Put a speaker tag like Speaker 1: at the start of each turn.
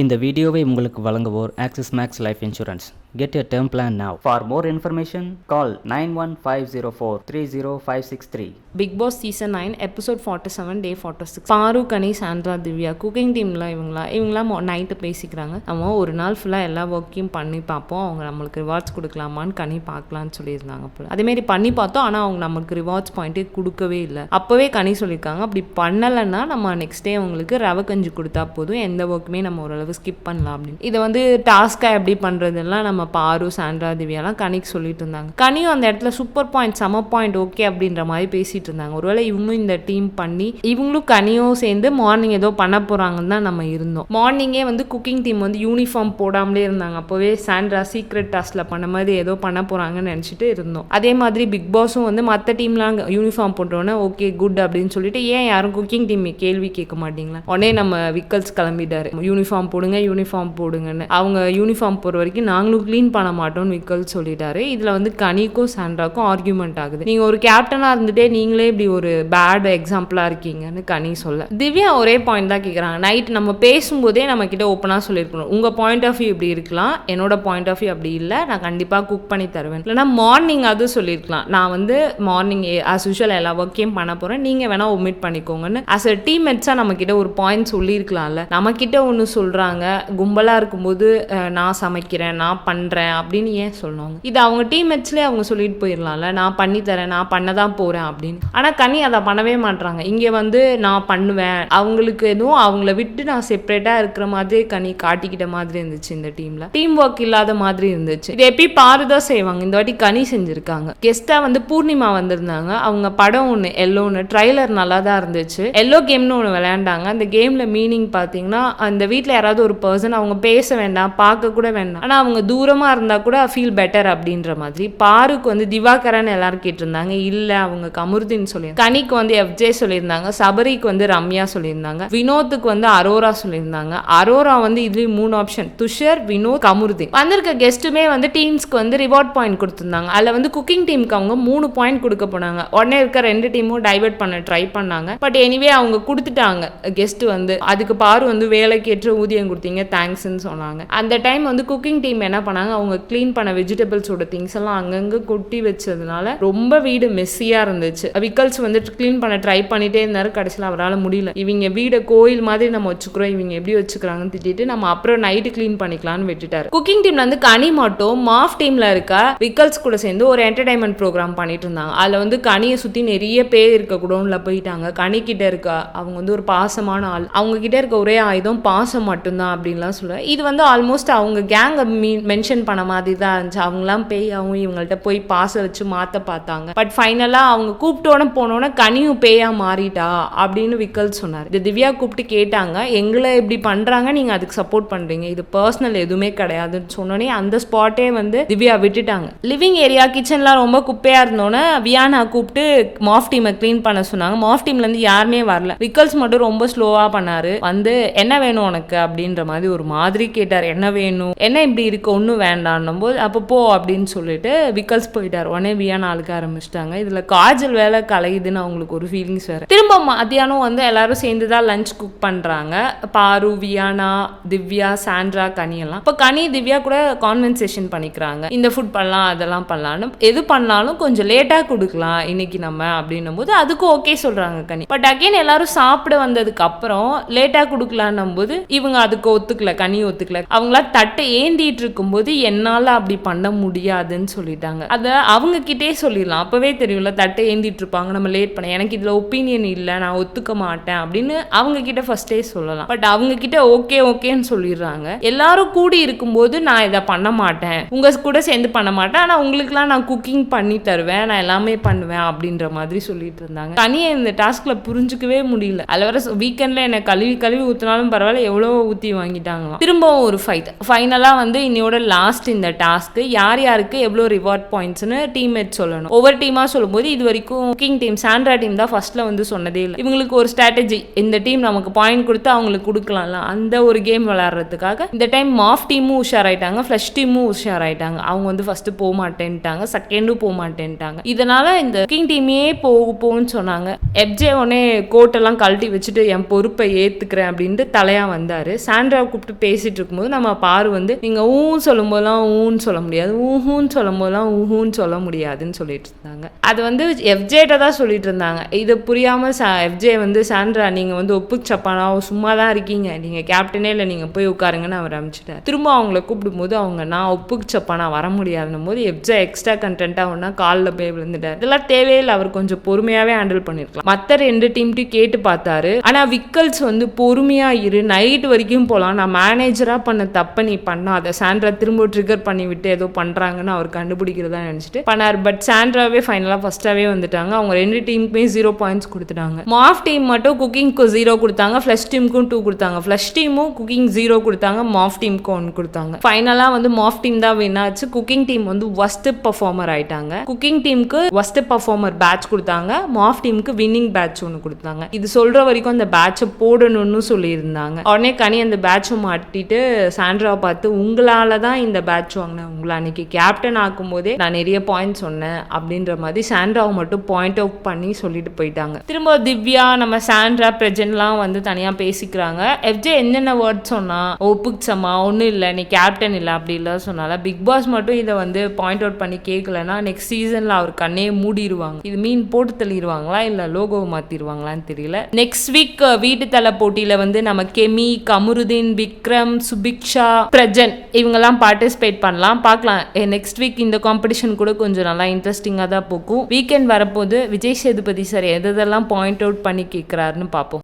Speaker 1: இந்த வீடியோவை உங்களுக்கு வழங்குவோர் Axis Max Life insurance get a term plan now for more information call nine one five zero four three zero five six three
Speaker 2: Bigg Boss season nine episode forty seven day forty six Paru Kani Sandra Divya cooking டீமில் இவங்களா இவங்களாம் night பேசிக்கிறாங்க. நம்ம ஒரு நாள் ஃபுல்லாக எல்லா ஒர்க்கையும் பண்ணி பார்ப்போம் அவங்க நம்மளுக்கு ரிவார்ட்ஸ் கொடுக்கலாமான்னு கனி பார்க்கலான்னு சொல்லியிருந்தாங்க போல. அதேமாரி பண்ணி பார்த்தோம். ஆனால் அவங்க நமக்கு ரிவார்ட்ஸ் பாயிண்ட்டே கொடுக்கவே இல்லை. அப்போவே கனி சொல்லியிருக்காங்க. அப்படி பண்ணலைன்னா நம்ம நெக்ஸ்ட் டே அவங்களுக்கு ரவை கஞ்சி கொடுத்தா போதும். எந்த ஒர்க்குமே நம்ம ஓரளவு ஸ்கிப் பண்ணலாம் அப்படின்னு. இதை வந்து டாஸ்க்காக எப்படி பண்ணுறதுலாம் நம்ம பாரு சாண்ட்ரா திவ்யாலாம் கனிக்கு சொல்லிட்டு இருந்தாங்க. கனியும் அந்த இடத்துல சூப்பர் பாயிண்ட் சம பாயிண்ட் ஓகே அப்படின்ற மாதிரி பேசிட்டு இருந்தாங்க. ஒருவேளை இவங்களும் இந்த டீம் பண்ணி இவங்களும் கனியும் சேர்ந்து மார்னிங் ஏதோ பண்ண போகிறாங்கன்னு தான் நம்ம இருந்தோம். மார்னிங்கே வந்து குக்கிங் டீம் வந்து யூனிஃபார்ம் போடாமலே இருந்தாங்க. அப்போவே சாண்ட்ரா சீக்ரெட் டாஸ்கில் பண்ண மாதிரி ஏதோ பண்ண போகிறாங்கன்னு நினச்சிட்டு இருந்தோம். அதே மாதிரி பிக் பாஸும் வந்து மற்ற டீம்லாம் யூனிஃபார்ம் போட்டோன்னே ஓகே குட் அப்படின்னு சொல்லிட்டு ஏன் யாரும் குக்கிங் டீம் கேள்வி கேட்க மாட்டீங்களா? உடனே நம்ம விக்கல்ஸ் கிளம்பிட்டாரு. யூனிஃபார்ம் போட்டு போடுங்க யூனிஃபார்ம் போடுங்கன்னு. அவங்க யூனிஃபார்ம் போகிற வரைக்கும் நாங்களும் க்ளீன் பண்ண மாட்டோம்னு விக்கல் சொல்லிட்டாரு. இதில் வந்து கனிக்கும் சாண்ட்ராக்கும் ஆர்கியூமெண்ட் ஆகுது. நீங்கள் ஒரு கேப்டனாக இருந்துட்டே நீங்களே இப்படி ஒரு பேட் எக்ஸாம்பிளாக இருக்கீங்கன்னு கனி சொல்ல. திவ்யா ஒரே பாயிண்ட் தான் கேட்குறாங்க நைட் நம்ம பேசும்போதே நம்ம கிட்ட ஓப்பனாக சொல்லியிருக்கணும் உங்கள் பாயிண்ட் ஆஃப் வியூ இப்படி இருக்கலாம். என்னோட பாயிண்ட் ஆஃப் வியூ அப்படி இல்லை. நான் கண்டிப்பாக குக் பண்ணி தருவேன். இல்லைனா மார்னிங் அது சொல்லியிருக்கலாம் நான் வந்து மார்னிங் ஆஸ் யூஷுவல் எல்லா ஒர்க்கையும் பண்ண போகிறேன் நீங்கள் வேணால் ஒமிட் பண்ணிக்கோங்கன்னு. ஆஸ் அ டீம்மேட்ஸாக நம்ம கிட்ட ஒரு பாயிண்ட் சொல்லியிருக்கலாம்ல நம்ம கிட்ட ஒன்று சொல்கிறாங்க கும்பலாக இருக்கும்போது நான் சமைக்கிறேன் நான் பண்ணுறேன் அப்படின்னு ஏன் சொன்னாங்க இது அவங்க டீம்மேட்ஸ்லேயே அவங்க சொல்லிட்டு போயிடலாம்ல நான் பண்ணி தரேன் நான் பண்ண தான் போகிறேன் அப்படின்னு. ஆனால் கனி அதை பண்ணவே மாட்றாங்க. இங்கே வந்து நான் பண்ணுவேன். அவங்களுக்கு எதுவும் அவங்கள விட்டு நான் செப்பரேட்டாக இருக்கிற மாதிரி கனி காட்டிக்கிட்ட மாதிரி இருந்துச்சு இந்த டீமில். டீம் ஒர்க் இல்லாத மாதிரி இருந்துச்சு. இது எப்பயும் பாரு தான் செய்வாங்க? இந்த வாட்டி கனி செஞ்சுருக்காங்க. கெஸ்ட்டாக வந்து பூர்ணிமா வந்திருந்தாங்க. அவங்க படம் ஒன்று எல்லோன்னு ட்ரைலர் நல்லா தான் இருந்துச்சு. எல்லோ கேம்னு ஒன்று விளையாண்டாங்க. அந்த கேமில் மீனிங் பார்த்தீங்கன்னா அந்த வீட்டில் யாராவது ஒரு பர்சன் அவங்க பேச வேண்டாம் பார்க்க கூட வேண்டாம். ஆனால் அவங்க தூரமாக இருந்தால் கூட ஃபீல் பெட்டர் அப்படின்ற மாதிரி. பாருக்கு வந்து திவாகரன் எல்லாரும் கேட்டிருந்தாங்க. இல்லை அவங்க கமுருதின்னு சொல்லியிருந்தாங்க கனிக்கு வந்து எஃப்ஜே சொல்லியிருந்தாங்க. சபரிக்கு வந்து ரம்யா சொல்லியிருந்தாங்க. வினோத்துக்கு வந்து அரோரா சொல்லியிருந்தாங்க. அரோரா வந்து இதுலேயும் மூணு ஆப்ஷன் துஷர் வினோத் கமுருதி. வந்திருக்க கெஸ்ட்டுமே வந்து டீம்ஸ்க்கு வந்து ரிவார்ட் பாயிண்ட் கொடுத்துருந்தாங்க. அதில் வந்து குக்கிங் டீமுக்கு அவங்க மூணு பாயிண்ட் கொடுக்க போனாங்க. உடனே இருக்க ரெண்டு டீமும் டைவர்ட் பண்ண ட்ரை பண்ணாங்க. பட் எனிவே அவங்க கொடுத்துட்டாங்க. கெஸ்ட் வந்து. அதுக்கு பாரு வந்து வேலைக்கேற்ற ஊதியம் கொடுத்தீங்க தேங்க்ஸ்ன்னு சொன்னாங்க. அந்த டைம் வந்து குக்கிங் டீம் என்ன பண்ணாங்க அவங்க க்ளீன் பண்ண வெஜிடபிள்ஸோட திங்ஸ் எல்லாம் அங்கங்கே கொட்டி வச்சதுனால ரொம்ப வீடு மெஸ்ஸியாக இருந்துச்சு. விக்கல்ஸ் வந்து க்ளீன் பண்ண ட்ரை பண்ணிட்டே இருந்தாரு. கடைசியில் அவரால் முடியல. இவங்க வீடை கோயில் மாதிரி நம்ம வச்சுக்கிறோம். இவங்க எப்படி வச்சுக்கிறாங்கன்னு திட்டிட்டு நம்ம அப்புறம் நைட்டு க்ளீன் பண்ணிக்கலாம்னு விட்டுட்டாரு. குக்கிங் டீம்ல வந்து கனி மட்டும் மாஃப் டீம்ல இருக்க விக்கல்ஸ் கூட சேர்ந்து ஒரு என்டர்டைன்மெண்ட் ப்ரோக்ராம் பண்ணிட்டு இருந்தாங்க. அதில் வந்து கனியை சுற்றி நிறைய பேர் இருக்க குடோன்ல போயிட்டாங்க. கனி கிட்ட இருக்க அவங்க வந்து ஒரு பாசமான ஆள். அவங்க கிட்ட இருக்க ஒரே ஆயுதம் பாசம் மட்டும்தான் அப்படின்லாம் சொல்லுவேன் இது வந்து ஆல்மோஸ்ட் அவங்க கேங்கை மீன் மென்ஷன் பண்ண மாதிரி தான் இருந்துச்சு அவங்களாம் பேயாவும் இவங்கள்ட்ட போய் பாசம் வச்சு மாற்ற பார்த்தாங்க. பட் ஃபைனலாக அவங்க கூப்பிட்டோன்னே போனோன்னே கனியும் பேயா மாறிட்டா அப்படின்னு விக்கல் சொன்னார். இது திவ்யா கூப்பிட்டு கேட்டாங்க எங்களை இப்படி பண்ணுறாங்க நீங்கள் அதுக்கு சப்போர்ட் பண்ணுறீங்க இது பர்சனல் எதுவுமே கிடையாதுன்னு சொன்னோன்னே அந்த ஸ்பாட்டே வந்து திவ்யா விட்டுட்டாங்க. லிவிங் ஏரியா கிச்சன்லாம் ரொம்ப குப்பையாக இருந்தோன்னே வியானா கூப்பிட்டு மாஃப் டீமை க்ளீன் பண்ண சொன்னாங்க. மாஃப் டீம்லேருந்து யாருமே வரல. விக்கல்ஸ் மட்டும் ரொம்ப ஸ்லோவாக பண்ணார். வந்து என்ன வேணும் உனக்கு? அப்படின்ற மாதிரி ஒரு மாதிரி கேட்டார். என்ன வேணும்? என்ன இப்படி இருக்கு? ஒன்றும் வேண்டான்னும் போது அப்போ போ அப்படின்னு சொல்லிட்டு விக்கல்ஸ் போயிட்டார். உடனே வியானா அழுக்க ஆரம்பிச்சிட்டாங்க. இதில் காஜல் வேலை கலையுதுன்னு அவங்களுக்கு ஒரு ஃபீலிங்ஸ் வேறு. திரும்ப மத்தியானம் வந்து எல்லாரும் சேர்ந்து தான் லஞ்ச் குக் பண்ணுறாங்க பாரு வியானா திவ்யா சாண்ட்ரா கனி எல்லாம். இப்போ கனி திவ்யா கூட கான்வென்சேஷன் பண்ணிக்கிறாங்க. இந்த ஃபுட் பண்ணலாம் அதெல்லாம் பண்ணலான்னு எது பண்ணாலும் கொஞ்சம் லேட்டாக கொடுக்கலாம் இன்னைக்கு நம்ம அப்படின்னும் போது அதுக்கும் ஓகே சொல்கிறாங்க கனி. பட் அகைன் எல்லாரும் சாப்பிட வந்ததுக்கு அப்புறம் லேட்டாக கொடுக்கலான்னும் போது இவங்க அதுக்கு ஒத்துக்கல கனி ஒத்துக்கல. அவங்களா தட்டை ஏந்திட்டு இருக்கும்போது என்னால் அப்படி பண்ண முடியாதுன்னு சொல்லிட்டாங்க. அதை அவங்க கிட்டே சொல்லிடலாம். அப்போவே தெரியும்ல தட்டை ஏந்திட்டு இருப்பாங்க. நம்ம லேட் பண்ண எனக்கு இதில் ஒப்பீனியன் இல்லை நான் ஒத்துக்க மாட்டேன் அப்படின்னு அவங்க கிட்ட ஃபர்ஸ்டே சொல்லலாம். பட் அவங்க கிட்ட ஓகே ஓகேன்னு சொல்லிடுறாங்க. எல்லாரும் கூடி இருக்கும்போது நான் இதை பண்ண மாட்டேன். உங்க கூட சேர்ந்து பண்ண மாட்டேன். ஆனால் உங்களுக்குலாம் நான் குக்கிங் பண்ணி தருவேன். நான் எல்லாமே பண்ணுவேன் அப்படின்ற மாதிரி சொல்லிட்டு இருந்தாங்க. தனியாக இந்த டாஸ்க்ல புரிஞ்சுக்கவே முடியல. அதில் வர வீக்கெண்ட்ல என்னை கழுவி கழுவி ஊற்றினாலும் பரவாயில்ல. எவ்வளோ ஊற்றி வாங்கிட்டாங்களாம். திரும்பவும் ஒரு ஃபைட் ஃபைனலாக வந்து இன்னையோட லாஸ்ட் இந்த டாஸ்க்கு யார் யாருக்கு எவ்வளோ ரிவார்ட் பாயிண்ட்ஸ்னு டீம்மேட் சொல்லணும். ஒவ்வொரு டீமாக சொல்லும்போது இது வரைக்கும் குக்கிங் டீம் சாண்ட்ரா டீம் தான் ஃபர்ஸ்ட்ல வந்து சொன்னதே இல்லை. இவங்களுக்கு ஒரு ஸ்ட்ராட்டஜி இந்த டீம் நமக்கு பாயிண்ட் கொடுத்து அவங்களுக்கு கொடுக்கலாம்ல. அந்த ஒரு கேம் விளாட்றதுக்காக இந்த டைம் மாஃப் டீமும் உஷாராயிட்டாங்க. ஃப்ளஷ் டீமும் உஷாராயிட்டாங்க. அவங்க வந்து ஃபர்ஸ்ட் போக மாட்டேன்ட்டாங்க. செகண்டும் போக மாட்டேன்ட்டாங்க. இதனால இந்த குக்கிங் டீமே போக போன்னு சொன்னாங்க. எப்ஜே உடனே கோட்டெல்லாம் கழட்டி வச்சுட்டு என் பொறுப்பை ஏத்துக்கிறேன் அப்படின்ட்டு தலையா வந்தாரு. சாண்ட்ரா கூப்பிட்டு பேசிட்டு இருக்கும்போது நம்ம பாரு வந்து நீங்க ஊன்னு சொல்லும் போதெல்லாம் ஊன்னு சொல்ல முடியாது ஊஹூன்னு சொல்லும் போதெல்லாம் ஊஹூன்னு சொல்ல முடியாதுன்னு சொல்லிட்டு இருந்தாங்க. அது வந்து எஃப்ஜேட்ட தான் சொல்லிட்டு இருந்தாங்க. இது புரியாம எஃப்ஜே வந்து சாண்ட்ரா நீங்க வந்து ஒப்பு சப்பானா சும்மா தான் இருக்கீங்க. நீங்க கேப்டனே இல்லை நீங்க போய் உட்காருங்கன்னு அவர் அனுப்பிச்சிட்டார் திரும்ப அவங்கள கூப்பிடும்போது அவங்க நான் ஒப்பு சப்பானா வர முடியாதுன்னும் போது எஃப்ஜே எக்ஸ்ட்ரா கண்டென்ட்டாக ஒன்றா காலில் போய் விழுந்துட்டார். இதெல்லாம் தேவையில்லை அவர் கொஞ்சம் பொறுமையாகவே ஹேண்டில் பண்ணியிருக்கலாம் மற்ற ரெண்டு டீம்ட்டையும் கேட்டு பார்த்தாரு. ஆனால் விக்கல்ஸ் வந்து பொறுமையாக இரு நைட் வரைக்கும் போகலாம் நான் மேனேஜரா பண்ண தப்ப நீ பண்ணாத சாண்ட்ரா திரும்ப ட்ரிகர் பண்ணிவிட்டு ஏதோ பண்றாங்கன்னு அவர் கண்டுபிடிக்கிறதா நினச்சிட்டு பண்ணார். பட் சாண்ட்ராவே ஃபைனலாக ஃபஸ்ட்டாகவே வந்துட்டாங்க. அவங்க ரெண்டு டீமுக்குமே ஜீரோ பாயிண்ட்ஸ் கொடுத்துட்டாங்க. மாஃப் டீம் மட்டும் குக்கிங்க்கு ஜீரோ கொடுத்தாங்க. ஃப்ளஷ் டீமுக்கும் டூ கொடுத்தாங்க. ஃப்ளஷ் டீமும் குக்கிங் ஜீரோ கொடுத்தாங்க. மாஃப் டீமுக்கும் ஒன்று கொடுத்தாங்க. ஃபைனலாக வந்து மாஃப் டீம் தான் வின்னாச்சு ஆச்சு. குக்கிங் டீம் வந்து ஒஸ்ட் பர்ஃபார்மர் ஆயிட்டாங்க. குக்கிங் டீமுக்கு ஒஸ்ட் பர்ஃபார்மர் பேட்ச் கொடுத்தாங்க. மாஃப் டீமுக்கு வின்னிங் பேட்ச் ஒன்று கொடுத்தாங்க. இது சொல்ற வரைக்கும் அந்த பேட்சை போடணும்னு சொல்லியிருந்தாங்க. உடனே கனி அந்த பேட்சை மாட்டிட்டு சாண்ட்ராவை பார்த்து உங்களால தான் இந்த பேட்ச் வாங்கினேன். உங்களை அன்னைக்கு கேப்டன் ஆக்கும்போதே நான் நிறைய பாயிண்ட் சொன்னேன். அப்படின்ற மாதிரி சாண்ட்ராவை மட்டும் பாயிண்ட் அவுட் பண்ணி சொல்லிட்டு போயிட்டாங்க. திரும்ப திவ்யா நம்ம சாண்ட்ரா பிரஜன்லாம் வந்து தனியாக பேசிக்கிறாங்க. எஃப்ஜே என்னென்ன வேர்ட் சொன்னா ஒப்புச்சமா ஒன்றும் இல்லை நீ கேப்டன் இல்லை அப்படி இல்லை சொன்னால. பிக் பாஸ் மட்டும் இதை வந்து பாயிண்ட் அவுட் பண்ணி கேட்கலன்னா நெக்ஸ்ட் சீசனில் அவர் கண்ணே மூடிடுவாங்க இது மீன் போட்டு தள்ளிடுவாங்களா இல்லை லோகோவை மாற்றிடுவாங்களான்னு தெரியல. நெக்ஸ்ட் வீக் வீட்டு தலை போட்டியில் வந்து நம்ம கெமி அமருதீன் விக்ரம் சுபிக்ஷா பிரஜன் இவங்கெல்லாம் பார்ட்டிசிபேட் பண்ணலாம். பார்க்கலாம். நெக்ஸ்ட் வீக் இந்த காம்படிஷன் கூட கொஞ்சம் நல்லா இன்ட்ரெஸ்டிங்காக தான் போகும். வீக்கெண்ட் வரப்போது விஜய் சேதுபதி சார் எதெல்லாம் பாயிண்ட் அவுட் பண்ணி கேட்குறாருன்னு பார்ப்போம்.